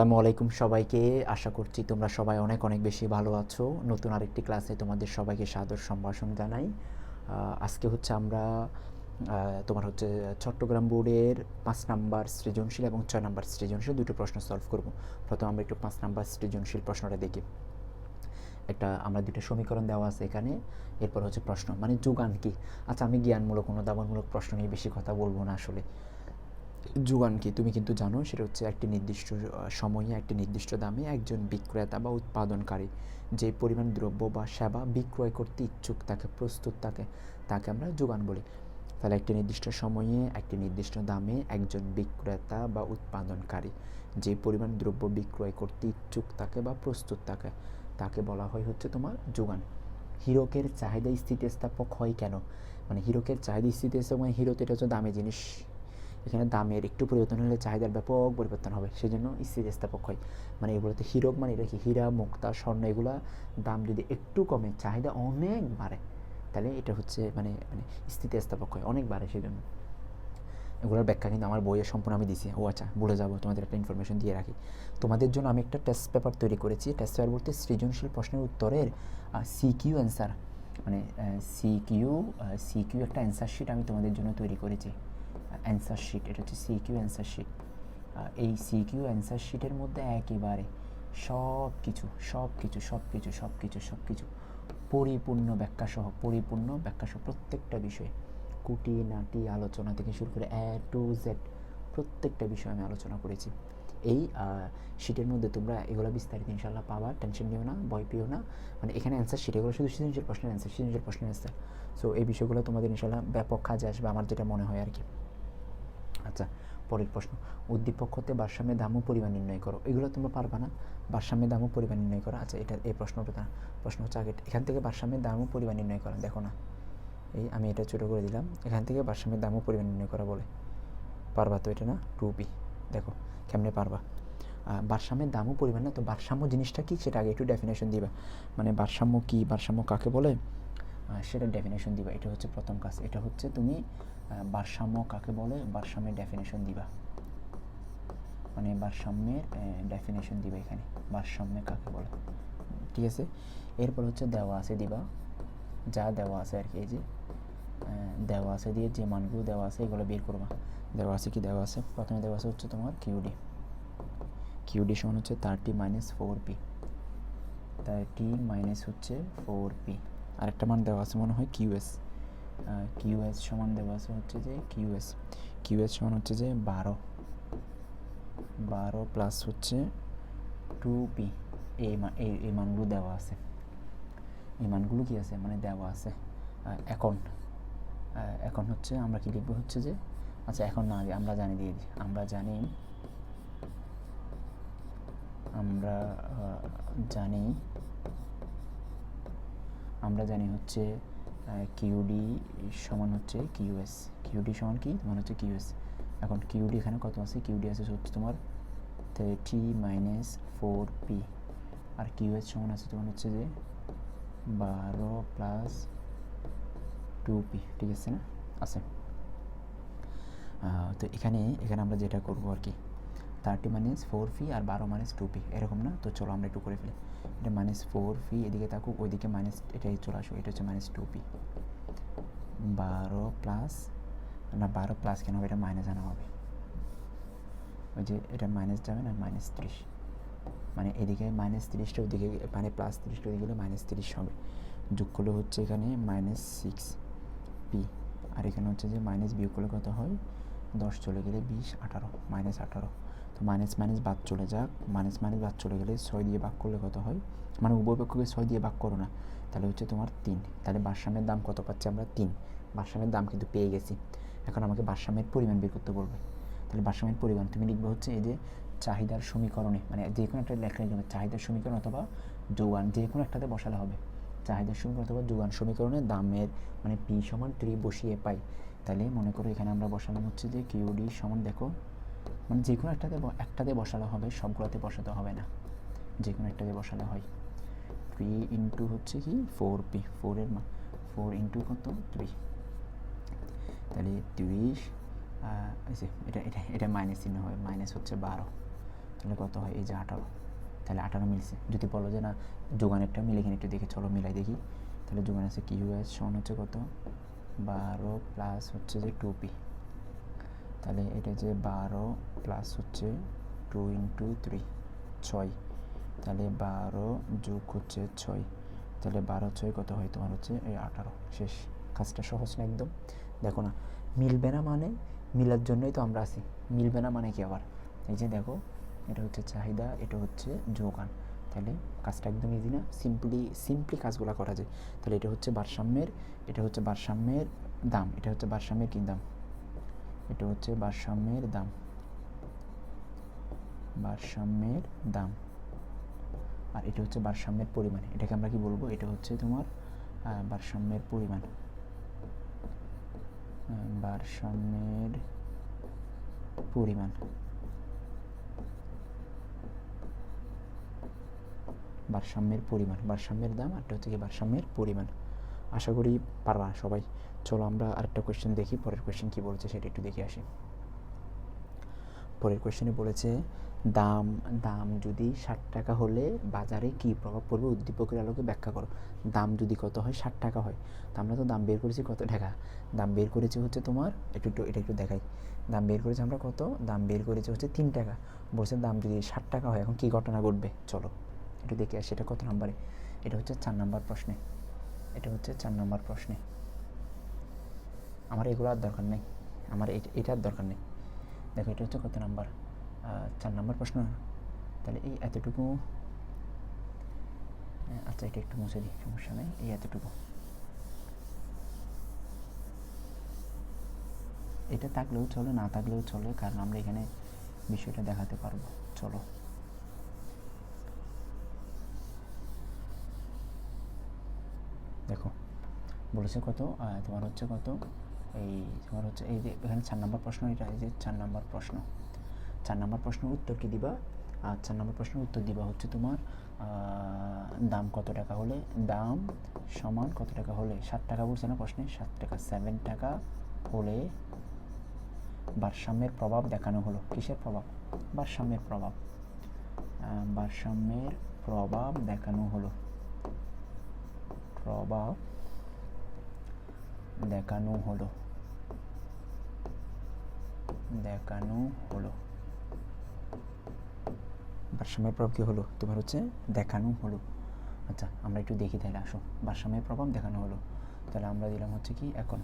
আসসালামু আলাইকুম সবাইকে। আশা করছি তোমরা সবাই অনেক অনেক বেশি ভালো আছো। নতুন আরেকটি ক্লাসে তোমাদের সবাইকে সাদর সম্ভাষণ জানাই। আজকে হচ্ছে আমরা তোমার হচ্ছে চট্টগ্রাম বোর্ডের পাঁচ নাম্বার সৃজনশীল এবং ছয় নাম্বার সৃজনশীল দুটো প্রশ্ন সলভ করব। প্রথমে আমরা একটু পাঁচ নাম্বার সৃজনশীল প্রশ্নটা দেখি। একটা, আমরা দুটো সমীকরণ দেওয়া আছে এখানে। এরপর হচ্ছে প্রশ্ন মানে যোগান কি? আচ্ছা আমি জ্ঞানমূলক, অনুধাবনমূলক প্রশ্ন নিয়ে বেশি কথা বলব না আসলে। যোগান কি? তুমি কিন্তু জানো, সেটা হচ্ছে একটি নির্দিষ্ট সময়ে একটি নির্দিষ্ট দামে একজন বিক্রেতা বা উৎপাদনকারী যে পরিমাণ দ্রব্য বা সেবা বিক্রয় করতে ইচ্ছুক, তাকে প্রস্তুত তাকে তাকে আমরা যোগান বলি। তাহলে একটি নির্দিষ্ট সময়ে, একটি নির্দিষ্ট দামে একজন বিক্রেতা বা উৎপাদনকারী যে পরিমাণ দ্রব্য বিক্রয় করতে ইচ্ছুক তাকে বা প্রস্তুত তাকে তাকে বলা হয় হচ্ছে তোমার যোগান। হীরকের চাহিদা স্থিতিস্থাপক হয় কেন? মানে হীরকের চাহিদা স্থিতিস্থাপক মানে হিরো তো এটা হচ্ছে দামি জিনিস। এখানে দামের একটু পরিবর্তন হলে চাহিদার ব্যাপক পরিবর্তন হবে সেই জন্য স্থিতিস্থাপক হয়। মানে এগুলোতে হীরক মানে এটা কি? হীরা, মুক্তা, স্বর্ণ, এগুলা দাম যদি একটু কমে, চাহিদা অনেক বাড়ে, তাহলে এটা হচ্ছে মানে মানে স্থিতিস্থাপক হয়, অনেক বাড়ে সেই জন্য এগুলোর ব্যাখ্যা কিন্তু আমার বইয়ে সম্পূর্ণ আমি দিছি। ও আচ্ছা ভুলে যাব, তোমাদের একটা ইনফরমেশন দিয়ে রাখি। তোমাদের জন্য আমি একটা টেস্ট পেপার তৈরি করেছি। টেস্ট পেপার বলতে সৃজনশীল প্রশ্নের উত্তরের সিকিউ অ্যান্সার মানে সিকিউ সিকিউ একটা অ্যান্সার শিট আমি তোমাদের জন্য তৈরি করেছি। অ্যান্সার শিট এটা হচ্ছে সিকিউ অ্যান্সার শিট এই সিকিউ অ্যান্সার শিটের মধ্যে একেবারে সব কিছু সব কিছু সব কিছু সব কিছু সব কিছু পরিপূর্ণ ব্যাখ্যা সহ পরিপূর্ণ ব্যাখ্যা সহ প্রত্যেকটা বিষয়ে কুটি, নাটি, আলোচনা থেকে শুরু করে এ টু জেড প্রত্যেকটা বিষয় আমি আলোচনা করেছি। এই শিটের মধ্যে তোমরা এগুলো বিস্তারিত ইনশাল্লাহ পাবা টেনশন নিও না, ভয় পেও না। মানে এখানে অ্যান্সার শিট এগুলো শুধু সৃজনশীল প্রশ্নের অ্যান্সার সৃজনশীল প্রশ্নের অ্যান্সার সো এই বিষয়গুলো তোমাদের ইনশাল্লাহ ব্যাপক কাজে আসবে, আমার যেটা মনে হয় আর কি। আচ্ছা পরের প্রশ্ন। উদ্দীপক হতে ভারসাম্যের দাম ও পরিমাণ নির্ণয় করো। এগুলো তোমরা পারবা না। ভারসাম্যের দাম ও পরিমাণ নির্ণয় করো। আচ্ছা এটা এই প্রশ্নটা প্রশ্ন হচ্ছে আগে এখান থেকে ভারসাম্যের দাম ও পরিমাণ নির্ণয় করা। দেখো না। এই আমি এটা ছোটো করে দিলাম। এখান থেকে ভারসাম্যের দাম ও পরিমাণ নির্ণয় করা বলে। পারবা তো এটা না? টু পি দেখো, কেমনে পারবা? ভারসাম্যের দাম ও পরিমাণ না, তো ভারসাম্য জিনিসটা কি? সেটা আগে একটু ডেফিনেশন দিবা। মানে ভারসাম্য কী? ভারসাম্য কাকে বলে? সেটা ডেফিনেশন দিবা। এটা হচ্ছে প্রথম কাজ। এটা হচ্ছে তুমি ভারসাম্য কাকে বলে? ভারসাম্যের ডেফিনেশন দিবা। মানে ভারসাম্যের ডেফিনেশন দিবা এখানে। ভারসাম্য কাকে বলে? ঠিক আছে? এরপর হচ্ছে দেওয়া আছে দিবা। যা দেওয়া আছে আর কি, এই যে দেওয়া আছে দিয়ে যে মানগুলো দেওয়া আছে, এগুলো বের করবা। দেওয়া আছে কি? দেওয়া আছে। প্রথমে দেওয়া আছে হচ্ছে তোমার কিউডি কিউডি সমান হচ্ছে thirty minus four P thirty minus হচ্ছে ফোর পি আরেকটা মান দেওয়া আছে, মনে হয় কিউএস কিউএস সমান দেওয়া আছে হচ্ছে যে কিউএস কিউএস সমান হচ্ছে যে বারো। বারো প্লাস হচ্ছে টু পি এই এই মানগুলো দেওয়া আছে। এই মানগুলো কি আছে? মানে দেওয়া আছে। এখন। এখন হচ্ছে আমরা কি লিখব হচ্ছে যে আচ্ছা এখন না আগে আমরা জানি দিয়ে দিই। আমরা জানি আমরা জানি আমরা জানি হচ্ছে কিউডি সমান হচ্ছে কিউএস কিউডি সমান কি? সমান হচ্ছে কিউএস এখন কিউডি এখানে কত আছে? কিউডি আছে হচ্ছে তোমার থার্টি মাইনাস ফোর পি আর কিউএস সমান আছে তোমার হচ্ছে যে বারো প্লাস টু পি ঠিক আছে না? আছে। তো এখানে এখানে আমরা যেটা করব আর কি থার্টি মাইনাস ফোর ফি আর বারো মাইনাস টু পি এরকম না? তো চলো আমরা একটু করে ফেলি। এটা মাইনাস ফোর ফি এদিকে থাকুক, ওইদিকে মাইনাস এটাই চলে আসুক, এটা হচ্ছে মাইনাস টু পি বারো প্লাস না, বারো প্লাস কেন হবে? এটা মাইনাস আনা হবে। ওই যে এটা মাইনাস যাবে না? মাইনাস ত্রিশ। মানে এদিকে মাইনাস তিরিশটা ওদিকে মানে প্লাস তিরিশটা ওদিকে হলে মাইনাস তিরিশ হবে। যোগ করলে হচ্ছে এখানে মাইনাস সিক্স পি আর এখানে হচ্ছে যে মাইনাস বিয়োগ করলে কত হয়? দশ, চলে গেলে বিশ, আঠারো মাইনাস আঠারো। তো মাইনাস মাইনাস বাদ চলে যাক। মাইনাস মাইনাস বাদ চলে গেলে ছয় দিয়ে ভাগ করলে কত হয়? মানে উভয় পক্ষকে ছয় দিয়ে ভাগ করো না। তাহলে হচ্ছে তোমার তিন। তাহলে বাসামের দাম কত পাচ্ছি আমরা? তিন। বাসামের দাম কিন্তু পেয়ে গেছি। এখন আমাকে বাসামের পরিমাণ বের করতে বলবে। তাহলে বাসামের পরিমাণ তুমি লিখবে হচ্ছে এই যে চাহিদার সমীকরণে। মানে যে কোনো একটা লেখা লিখবে চাহিদার সমীকরণ অথবা যোগান। যে কোনো একটাতে বসালে হবে। চাহিদার সমীকরণ অথবা যোগান সমীকরণে দামের মানে পি সমান থ্রি বসিয়ে পাই। তাহলে মনে করো এখানে আমরা বসালাম হচ্ছে যে কিউডি সমান দেখো মানে যে কোনো একটাতে একটাতে বসালে হবে, সবগুলোতে বসাতে হবে না। যে কোনো একটাতে বসালে হয়। পি ইন্টু হচ্ছে কি? ফোর পি ফোরের মা ফোর ইন্টু কত? থ্রি তাহলে তিরিশ এটা এটা এটা মাইনাস চিহ্ন হবে মাইনাস হচ্ছে বারো। তাহলে কত হয়? এই যে আঠারো। তাহলে আঠারো মিলছে। যদি বলো যে না যোগানেরটা মিলে কিনা একটু দেখে চলো, মিলাই দেখি। তাহলে যোগান আছে কিউএস সমান হচ্ছে কত? বারো প্লাস হচ্ছে যে টু পি তাহলে এটা যে বারো প্লাস হচ্ছে টু ইন্টু থ্রি ছয়। তাহলে বারো যোগ হচ্ছে ছয়। তাহলে বারো ছয় কত হয়? তোমার হচ্ছে এই আঠারো। শেষ। কাজটা সহজ না একদম? দেখো না, মিলবে না মানে মিলার জন্যই তো আমরা আছি। মিলবে না মানে কি আবার? এই যে দেখো, এটা হচ্ছে চাহিদা, এটা হচ্ছে যোগান। তাহলে কাজটা একদম ইজি না? সিম্পলি সিম্পলি কাজগুলো করা যায়। তাহলে এটা হচ্ছে ভারসাম্যের, এটা হচ্ছে ভারসাম্যের দাম। এটা হচ্ছে ভারসাম্যের কী দাম? এটা হচ্ছে ভারসাম্যের দাম। ভারসাম্যের দাম। আর এটা হচ্ছে ভারসাম্যের পরিমাণ। এটাকে আমরা কি বলব? এটা হচ্ছে তোমার ভারসাম্যের পরিমাণ। ভারসাম্যের পরিমাণ। ভারসাম্যের পরিমাণ। ভারসাম্যের দাম আর হচ্ছে কি? ভারসাম্যের পরিমাণ। আশা করি পারবা সবাই। চলো আমরা আরেকটা কোয়েশ্চেন দেখি, পরের কোয়েশ্চেন কী বলছে সেটা একটু দেখে আসি। পরের কোয়েশ্চেনে বলেছে, দাম দাম যদি ষাট টাকা হলে বাজারে কী প্রভাব পড়বে উদ্দীপকের আলোকে ব্যাখ্যা করো। দাম যদি কত হয় ষাট টাকা হয়। তো আমরা তো দাম বের করেছি কত? টাকা দাম বের করেছি হচ্ছে তোমার, একটু একটু, এটা একটু দেখাই। দাম বের করেছি আমরা কত? দাম বের করেছি হচ্ছে তিন টাকা। বলছে দাম যদি ষাট টাকা হয়, এখন কী ঘটনা ঘটবে? চলো, একটু দেখে আসি এটা কত নাম্বারে? এটা হচ্ছে চার নাম্বার প্রশ্নে। এটা হচ্ছে চার নাম্বার প্রশ্নে। আমার এগুলো আর দরকার নেই। আমার এটা- এটার দরকার নেই। দেখো, এটা হচ্ছে কত নাম্বার? চার নাম্বার প্রশ্ন। তাহলে এই এতটুকু আচ্ছা এটা একটু মুছে দিই, সমস্যা নেই। এই এতটুকু। এটা থাকলেও চলে, না থাকলেও চলে, কারণ আমরা এখানে বিষয়টা দেখাতে পারব। চলো দেখো বলেছে কত? তোমার হচ্ছে কত? এই তোমার হচ্ছে, এই যে এখানে চার নম্বর প্রশ্ন, এটা এই যে চার নম্বর প্রশ্ন। চার নম্বর প্রশ্নের উত্তর কি দিবা? আর চার নম্বর প্রশ্নের উত্তর দিবা হচ্ছে তোমার দাম কত টাকা হলে? দাম সমান কত টাকা হলে? ষাট টাকা বলছে না প্রশ্নে? ষাট টাকা সেভেন টাকা হলে ভারসাম্যের প্রভাব দেখানো হলো। কিসের প্রভাব? ভারসাম্যের প্রভাব। ভারসাম্যের প্রভাব দেখানো হলো। প্রভাব দেখানো হলো। দেখানো হলো। ভারসাম্যের প্রভাব কী হলো? তোমার হচ্ছে দেখানো হলো। আচ্ছা আমরা একটু দেখি তাহলে, আসো। ভারসাম্যের প্রভাব দেখানো হলো। তাহলে আমরা দিলাম হচ্ছে কি এখন?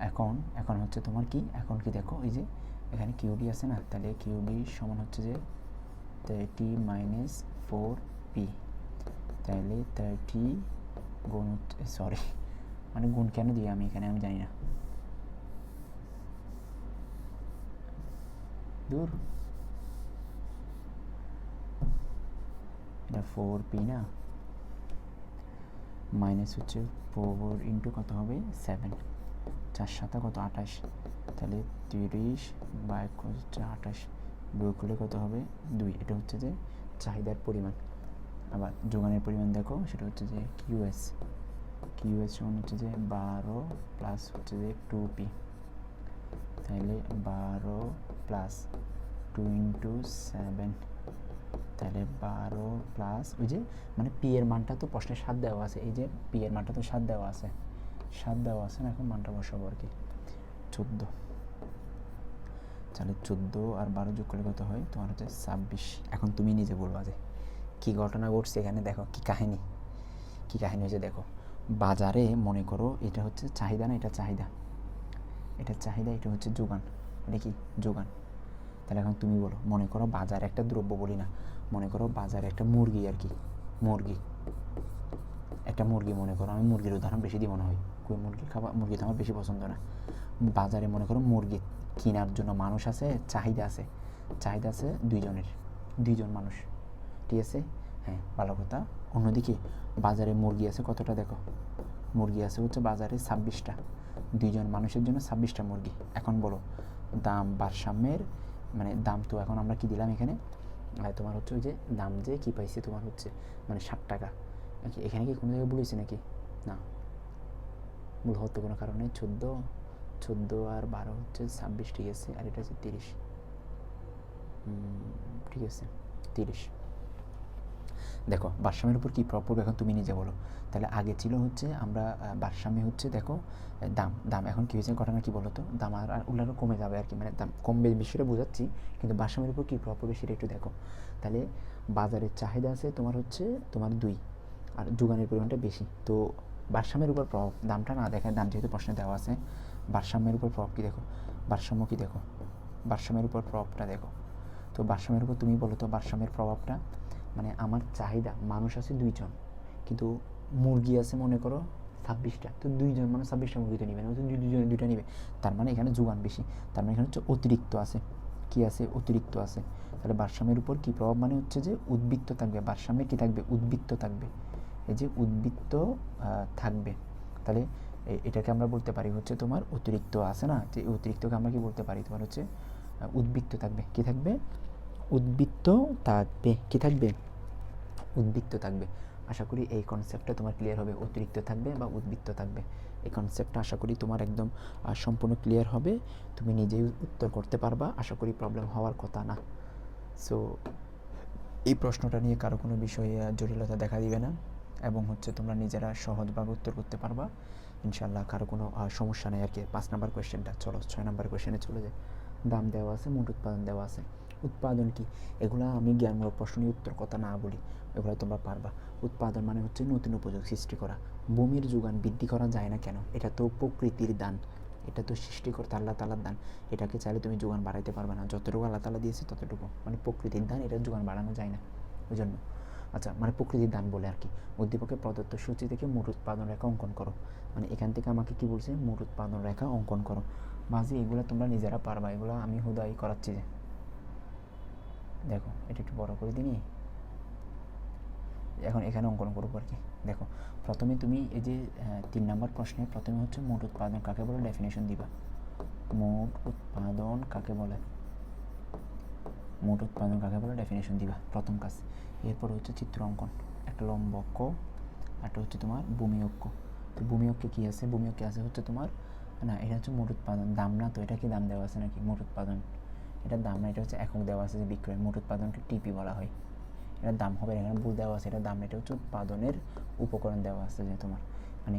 এখন এখন হচ্ছে তোমার কি? এখন কি দেখো, এই যে এখানে কিউডি আছে না? তাহলে কিউডি সমান হচ্ছে যে থার্টি মাইনাস ফোর পি তাহলে থার্টি গুণ সরি মানে গুণ কেন দিই আমি এখানে আমি জানি না। দূর। এটা ফোর পি না? মাইনাস হচ্ছে ফোর ইন্টু কত হবে? সেভেন চার সাতা কত? আঠাশ। তাহলে তিরিশ বা হচ্ছে আঠাশ। বিয়োগ করলে কত হবে? দুই। এটা হচ্ছে যে চাহিদার পরিমাণ। আবার যোগানের পরিমাণ দেখো, সেটা হচ্ছে যে কিউএস কিউএস সমান হচ্ছে যে বারো প্লাস হচ্ছে যে টু পি তাহলে বারো প্লাস টু ইন্টু সেভেন তাহলে বারো প্লাস ওই যে মানে পি এর মানটা তো প্রশ্নে সাত দেওয়া আছে, এই যে পি এর মানটা তো সাত দেওয়া আছে। সাত দেওয়া আছে না, এখন মানটা বসাবো আর কি। চোদ্দ। তাহলে চোদ্দ আর বারো যোগ করলে কত হয়? তোমার হচ্ছে ছাব্বিশ। এখন তুমি নিজে বলবা যে কী ঘটনা ঘটছে এখানে? দেখো, কী কাহিনী? কী কাহিনী হয়েছে দেখো। বাজারে মনে করো এটা হচ্ছে চাহিদা না এটা চাহিদা? এটা চাহিদা, এটা হচ্ছে যোগান। এটা কি? যোগান। তাহলে এখন তুমি বলো, মনে করো বাজারে একটা দ্রব্য বলি না, মনে করো বাজারে একটা মুরগি আর কি, মুরগি। একটা মুরগি মনে করো, আমি মুরগির উদাহরণ বেশি দিই মনে হয়। কই, মুরগি খাবার মুরগি তো আমার বেশি পছন্দ না। বাজারে মনে করো মুরগি কেনার জন্য মানুষ আছে, চাহিদা আছে। চাহিদা আছে দুইজনের, দুইজন মানুষ। ঠিক আছে। হ্যাঁ ভালো কথা। অন্যদিকে বাজারে মুরগি আছে কতটা দেখো? মুরগি আছে হচ্ছে বাজারে ছাব্বিশটা। দুইজন মানুষের জন্য ছাব্বিশটা মুরগি। এখন বলো, দাম ভারসাম্যের মানে দাম তো এখন আমরা কি দিলাম এখানে? তোমার হচ্ছে ওই যে দাম যে কী পাইছে তোমার হচ্ছে মানে ষাট টাকা। এখানে কি কোনো জায়গায় বলেছে নাকি? না। ভুল হতে কোনো কারণে চোদ্দ চোদ্দ আর বারো হচ্ছে ছাব্বিশ, ঠিক আছে। আর এটা হচ্ছে তিরিশ। ঠিক আছে, তিরিশ। দেখো, ভারসাম্যের উপর কী প্রভাব পড়বে এখন তুমি নিজে বলো। তাহলে আগে ছিল হচ্ছে আমরা ভারসাম্যে হচ্ছে দেখো, দাম দাম। এখন কী হয়েছে ঘটনা কী বলো তো দাম আর আর উল্লারও কমে যাবে আর কি মানে দাম কমবে বিষয়টা বোঝাচ্ছি, কিন্তু ভারসাম্যের উপর কী প্রভাব পড়বে সেটা একটু দেখো। তাহলে বাজারের চাহিদা আছে তোমার হচ্ছে, তোমার দুই, আর যোগানের পরিমাণটা বেশি। তো ভারসাম্যের উপর প্রভাব, দামটা না দেখায়, দাম যেহেতু প্রশ্নে দেওয়া আছে, ভারসাম্যের উপর প্রভাব কী দেখো? ভারসাম্য কী দেখো? ভারসাম্যের উপর প্রভাবটা দেখো। তো ভারসাম্যের উপর তুমি বলো তো ভারসাম্যের প্রভাবটা। মানে আমার চাহিদা, মানুষ আছে দুইজন, কিন্তু মুরগি আছে মনে করো ছাব্বিশটা, তো দুইজন মানে ছাব্বিশটা মুরগি তো নিবে না দুইজন দুইটা নিবে, তার মানে এখানে যোগান বেশি, তার মানে এখানে হচ্ছে অতিরিক্ত আছে। কি আছে? অতিরিক্ত আছে। তাহলে ভারসাম্যের উপর কী প্রভাব? মানে হচ্ছে যে উদ্বৃত্ত থাকবে। ভারসাম্যে কী থাকবে? উদ্বৃত্ত থাকবে। এই যে উদ্বৃত্ত থাকবে। তাহলে এটাকে আমরা বলতে পারি হচ্ছে তোমার অতিরিক্ত আছে না? যে অতিরিক্তকে আমরা কি বলতে পারি? তোমার হচ্ছে উদ্বৃত্ত থাকবে। কি থাকবে? উদ্বৃত্ত থাকবে। কি থাকবে? উদ্বৃত্ত থাকবে। আশা করি এই কনসেপ্টটা তোমার ক্লিয়ার হবে, অতিরিক্ত থাকবে বা উদ্বৃত্ত থাকবে। এই কনসেপ্টটা আশা করি তোমার একদম সম্পূর্ণ ক্লিয়ার হবে। তুমি নিজেই উত্তর করতে পারবা, আশা করি প্রবলেম হওয়ার কথা না। সো এই প্রশ্নটা নিয়ে কারও কোনো বিষয়ে জটিলতা দেখা দিবে না এবং হচ্ছে তোমরা নিজেরা সহজভাবে উত্তর করতে পারবা। ইনশাল্লাহ কারও কোনো সমস্যা নেই আর কি। পাঁচ নাম্বার কোয়েশ্চেনটা চলো, ছয় নাম্বার কোয়েশ্চেনে চলে যায় দাম দেওয়া আছে মোট উৎপাদন দেওয়া আছে। উৎপাদন কি? এগুলো আমি জ্ঞানমূলক প্রশ্ন উত্তর কথা না বলি। এগুলো তোমরা পারবা। উৎপাদন মানে হচ্ছে নতুন উপযোগ সৃষ্টি করা। ভূমির যোগান বৃদ্ধি করা যায় না কেন? এটা তো প্রকৃতির দান। এটা তো সৃষ্টিকর্তা আল্লাহ তালার দান। এটাকে চাইলে তুমি যোগান বাড়াইতে পারবে না। যতটুকু আল্লাহ তালা দিয়েছে ততটুকু। মানে প্রকৃতির দান, এটা যোগান বাড়ানো যায় না। ওই জন্য আচ্ছা মানে প্রকৃতির দান বলে আর কি। উদ্দীপকের প্রদত্ত সূচি থেকে মোট উৎপাদন রেখা অঙ্কন করো। মানে এখান থেকে আমাকে কি বলছে? মোট উৎপাদন রেখা অঙ্কন করো। বাজি, এগুলো তোমরা নিজেরা পারবা। এগুলো আমি হুদাই করাচ্ছি যে। দেখো, এটা একটু বড় করে দিনি। এখন এখানে অঙ্কন করব আর কি। দেখো, প্রথমে তুমি এই যে তিন নম্বর প্রশ্নে প্রথমে হচ্ছে মোট উৎপাদন কাকে বলে? ডেফিনেশন দিবা। মোট উৎপাদন কাকে বলে? মোট উৎপাদন কাকে বলে? ডেফিনেশন দিবা, প্রথম কাজ। এরপর হচ্ছে চিত্র অঙ্কন। একটা লম্ব অক্ষ একটা হচ্ছে তোমার ভূমি অক্ষ। তো ভূমি অক্ষে কী আছে? ভূমি অক্ষে আছে হচ্ছে তোমার, না, এটা হচ্ছে মোট উৎপাদন। দাম না তো, এটা কি দাম দেওয়া আছে নাকি? মোট উৎপাদন। এটার দাম না, এটা হচ্ছে একক দেওয়া আছে যে বিক্রয়, মোট উৎপাদনকে টিপি বলা হয়। এটার দাম হবে, এখানে ভুল দেওয়া আছে, এটার দাম, এটা হচ্ছে উৎপাদনের উপকরণ দেওয়া আছে যে তোমার মানে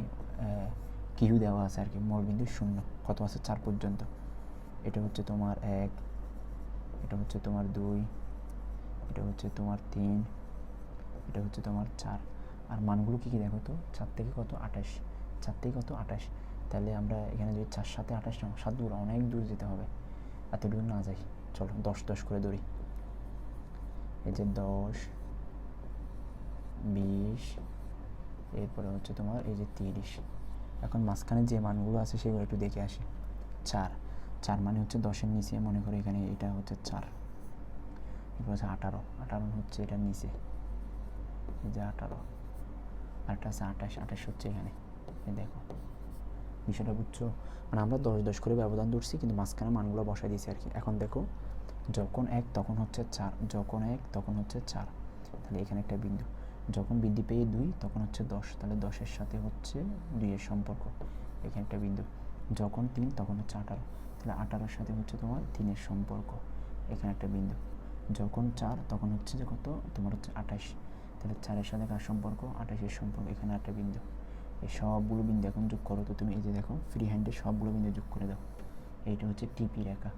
কিউ দেওয়া আছে আর কি মোট বিন্দু শূন্য, কত আছে চার পর্যন্ত। এটা হচ্ছে তোমার এক, এটা হচ্ছে তোমার দুই, এটা হচ্ছে তোমার তিন, এটা হচ্ছে তোমার চার। আর মানগুলো কী কী দেখো তো? চার থেকে কত? আঠাশ। চার থেকে কত? আঠাশ। তাহলে আমরা এখানে যদি চার সাথে আঠাশ সাত দূর, অনেক দূর যেতে হবে। এত দূর না যাই, চলো দশ দশ করে দৌড়ি এই যে দশ, বিশ, এরপরে হচ্ছে তোমার এই যে তিরিশ। এখন মাঝখানে যে মানগুলো আছে সেগুলো একটু দেখে আসি। চার চার মানে হচ্ছে দশের নিচে, মনে করো এখানে এটা হচ্ছে চার। এরপর হচ্ছে আঠারো আঠারো হচ্ছে এটা নিচে। এই যে আঠারো আরটা আছে আঠাশ আঠাশ হচ্ছে এখানে। দেখো বিষয়টা বুঝছ? মানে আমরা দশ দশ করে ব্যবধান ধরছি, কিন্তু মাঝখানে মানগুলো বসাই দিয়েছি আর কি এখন দেখো, যখন এক, তখন হচ্ছে চার, যখন এক, তখন হচ্ছে চার। তাহলে এখানে একটা বিন্দু। যখন বৃদ্ধি পেয়ে দুই, তখন হচ্ছে দশ। তাহলে দশের সাথে হচ্ছে দুইয়ের সম্পর্ক। এখানে একটা বিন্দু। যখন তিন, তখন হচ্ছে আঠারো। তাহলে আঠারোর সাথে হচ্ছে তোমার তিনের সম্পর্ক। এখানে একটা বিন্দু। যখন চার, তখন হচ্ছে যে কত? তোমার হচ্ছে আঠাশ। তাহলে চারের সাথে কার সম্পর্ক? আঠাশের সম্পর্ক। এখানে একটা বিন্দু। এই সবগুলো বিন্দু এখন যোগ করো, তো তুমি এই যে দেখো ফ্রি হ্যান্ডে সবগুলো বিন্দু যোগ করে দাও। এইটা হচ্ছে টিপি রেখা।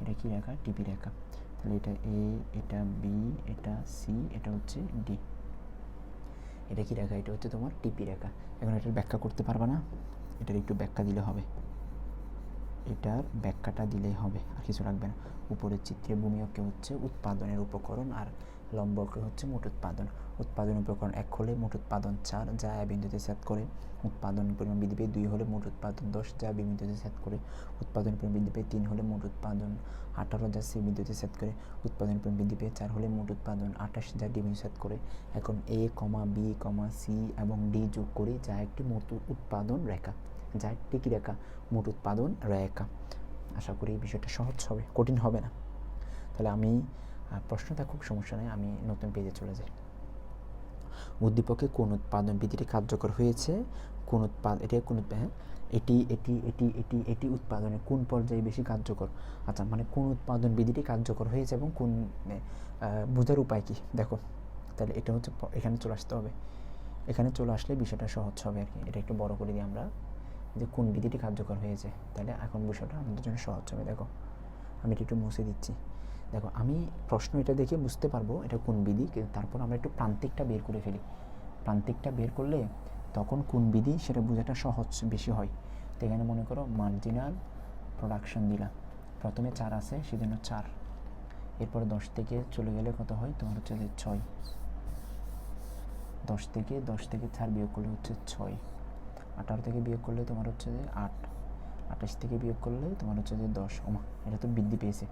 এটা কি রেখা? টিপি রেখা। তাহলে এটা এ এটা বি এটা সি এটা হচ্ছে ডি এটা কি রেখা? এটা হচ্ছে তোমার টিপি রেখা। এখন এটার ব্যাখ্যা করতে পারবা না? এটার একটু ব্যাখ্যা দিলে হবে। এটার ব্যাখ্যাটা দিলেই হবে, আর কিছু রাখবে না। উপরের চিত্রে ভূমি অক্ষে হচ্ছে উৎপাদনের উপকরণ, আর লম্ব হচ্ছে মোট উৎপাদন। উৎপাদন উপকরণ এক হলে মোট উৎপাদন চার, যা এ বিন্দুতে সেট করে। উৎপাদন পরিমাণ বৃদ্ধি পেয়ে দুই হলে মোট উৎপাদন দশ, যা বিন্দুতে সেট করে। উৎপাদন পরিমাণ বৃদ্ধি পেয়ে তিন হলে মোট উৎপাদন আঠারো, যা সি বিন্দুতে সেট করে। উৎপাদন পরিমাণ বৃদ্ধি পেয়ে চার হলে মোট উৎপাদন আঠাশ, যা ডি বিন্দু সেট করে। এখন A, comma, B, comma, C এবং ডি যোগ করে, যা একটি মোট উৎপাদন রেখা, যা একটি কি রেখা? মোট উৎপাদন রেখা। আশা করি এই বিষয়টা সহজ হবে, কঠিন হবে না। তাহলে আমি প্রশ্নটা খুব সমস্যা নেই, আমি নতুন পেজে চলে যাই। উদ্দীপকে কোন উৎপাদন বিধিটি কার্যকর হয়েছে? কোন উৎপাদ এটা কোন হ্যাঁ এটি এটি এটি এটি এটি উৎপাদনে কোন পর্যায়ে বেশি কার্যকর? আচ্ছা মানে কোন উৎপাদন বিধিটি কার্যকর হয়েছে এবং কোন বোঝার উপায় কি? দেখো, তাহলে এটা হচ্ছে এখানে চলে আসতে হবে। এখানে চলে আসলে বিষয়টা সহজ হবে আর কি। এটা একটু বড় করে দিই আমরা, যে কোন বিধিটি কার্যকর হয়েছে। তাহলে এখন বিষয়টা আমাদের জন্য সহজ হবে, দেখো। আমি এটা একটু মুছে দিচ্ছি। দেখো, আমি প্রশ্ন এটা দেখে বুঝতে পারব এটা কোন বিধি, কিন্তু তারপর আমরা একটু প্রান্তিকটা বের করে ফেলি। প্রান্তিকটা বের করলে তখন কোন বিধি সেটা বোঝাটা সহজ বেশি হয়। তো এখানে মনে করো মার্জিনাল প্রোডাকশন দিলাম। প্রথমে চার আছে, সেজন্য চার। এরপর দশ থেকে চলে গেলে কত হয়? তোমার হচ্ছে যে ছয়। দশ থেকে দশ থেকে চার বিয়োগ করলে হচ্ছে ছয়। আঠারো থেকে বিয়োগ করলে তোমার হচ্ছে যে আট। আঠাশ থেকে বিয়োগ করলে তোমার হচ্ছে যে দশ। ওমা, এটা তো বৃদ্ধি পেয়েছে।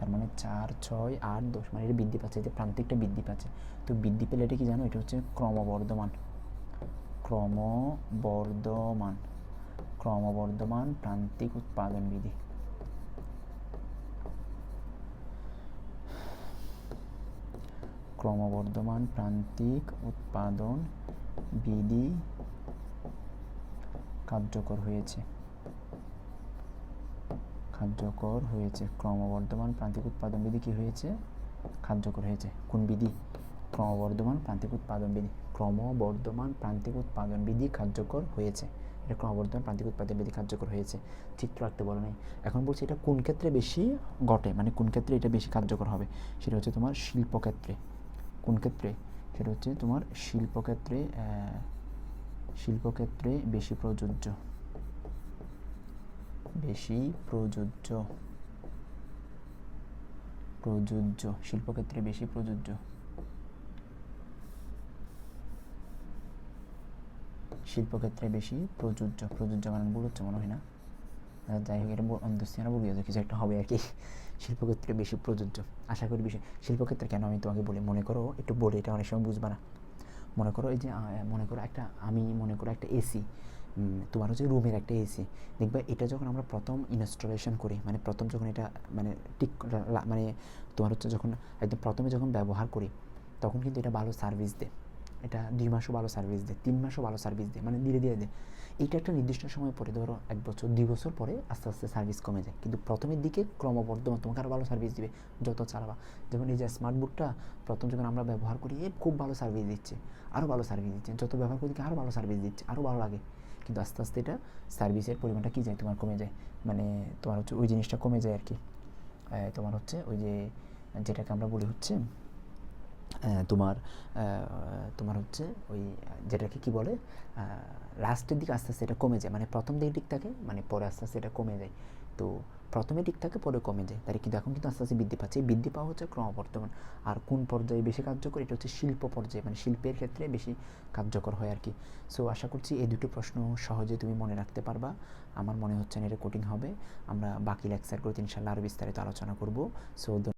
তার মানে চার, ছয়, আট, দশ মানে এটা বৃদ্ধি পাচ্ছে যে প্রান্তিকটা বৃদ্ধি পাচ্ছে। তো বৃদ্ধি পেলে এটা কি জানো? এটা হচ্ছে ক্রমবর্ধমান। ক্রমবর্ধমান। ক্রমবর্ধমান প্রান্তিক উৎপাদন বিধি। ক্রমবর্ধমান প্রান্তিক উৎপাদন বিধি কার্যকর হয়েছে। কার্যকর হয়েছে? ক্রমবর্ধমান প্রান্তিক উৎপাদন বিধি কি হয়েছে? কার্যকর হয়েছে। কোন বিধি? ক্রমবর্ধমান প্রান্তিক উৎপাদন বিধি। ক্রমবর্ধমান প্রান্তিক উৎপাদন বিধি কার্যকর হয়েছে। এটা ক্রমবর্ধমান প্রান্তিক উৎপাদন বিধি কার্যকর হয়েছে। চিত্র আঁকতে বলা নেই। এখন বলছি এটা কোন ক্ষেত্রে বেশি ঘটে? মানে কোন ক্ষেত্রে এটা বেশি কার্যকর হবে? সেটা হচ্ছে তোমার শিল্পক্ষেত্রে। কোন ক্ষেত্রে? সেটা হচ্ছে তোমার শিল্পক্ষেত্রে শিল্পক্ষেত্রে বেশি প্রযোজ্য। বেশি প্রযোজ্য। প্রযোজ্য, শিল্পক্ষেত্রে বেশি প্রযোজ্য। শিল্পক্ষেত্রে বেশি প্রযোজ্য। প্রযোজ্য মানে ভুল হচ্ছে মনে হয় না। যাই হোক, এটা অন্তস্থানা বুঝিয়ে কিছু একটা হবে আর কি। শিল্পক্ষেত্রে বেশি প্রযোজ্য। আশা করি বিষয়, শিল্পক্ষেত্রে কেন আমি তোমাকে বলি? মনে করো, একটু বলি, এটা অনেক সময় বুঝবা না। মনে করো এই যে মনে করো একটা, আমি মনে করো একটা এসি তোমার হচ্ছে রুমের একটা এসি দেখবে এটা যখন আমরা প্রথম ইনস্টলেশন করি মানে প্রথম যখন এটা মানে ঠিক মানে তোমার হচ্ছে যখন একদম প্রথমে যখন ব্যবহার করি, তখন কিন্তু এটা ভালো সার্ভিস দেয়। এটা দুই মাসও ভালো সার্ভিস দেয়, তিন মাসও ভালো সার্ভিস দেয় মানে ধীরে ধীরে দেয়। এইটা একটা নির্দিষ্ট সময় পরে, ধরো এক বছর, দুই বছর পরে আস্তে আস্তে সার্ভিস কমে যায়। কিন্তু প্রথমের দিকে ক্রমবর্ধমান তোমাকে আরও ভালো সার্ভিস দিবে, যত চালাবা। যেমন এই যে স্মার্ট প্রথম যখন আমরা ব্যবহার করি, এ খুব ভালো সার্ভিস দিচ্ছে। আরও ভালো সার্ভিস দিচ্ছে যত ব্যবহার করি আরও ভালো সার্ভিস দিচ্ছে আরও ভালো লাগে। কিন্তু আস্তে আস্তে এটা সার্ভিসের পরিমাণটা কী যায়? তোমার কমে যায়। মানে তোমার হচ্ছে ওই জিনিসটা কমে যায় আর কি তোমার হচ্ছে ওই যে যেটাকে আমরা বলি হচ্ছে তোমার তোমার হচ্ছে ওই যেটাকে কি বলে লাস্টের দিকে আস্তে আস্তে এটা কমে যায়। মানে প্রথম দিকে ঠিক থাকে মানে পরে আস্তে আস্তে এটা কমে যায়। তো প্রথমে ঠিক থাকে পরে কমে যায়। তাহলে কিন্তু এখন কিন্তু আস্তে আস্তে বৃদ্ধি পাচ্ছে। বৃদ্ধি পাওয়া হচ্ছে ক্রমবর্ধমান। আর কোন পর্যায়ে বেশি কার্যকর, এটা হচ্ছে শিল্প পর্যায়ে। মানে শিল্পের ক্ষেত্রে বেশি কার্যকর হয় আর কি সো আশা করছি এই দুটো প্রশ্ন সহজে তুমি মনে রাখতে পারবা। আমার মনে হচ্ছে না এটা কঠিন হবে। আমরা বাকি লেকচারগুলোতে ইনশাল্লাহ আরও বিস্তারিত আলোচনা করব। সো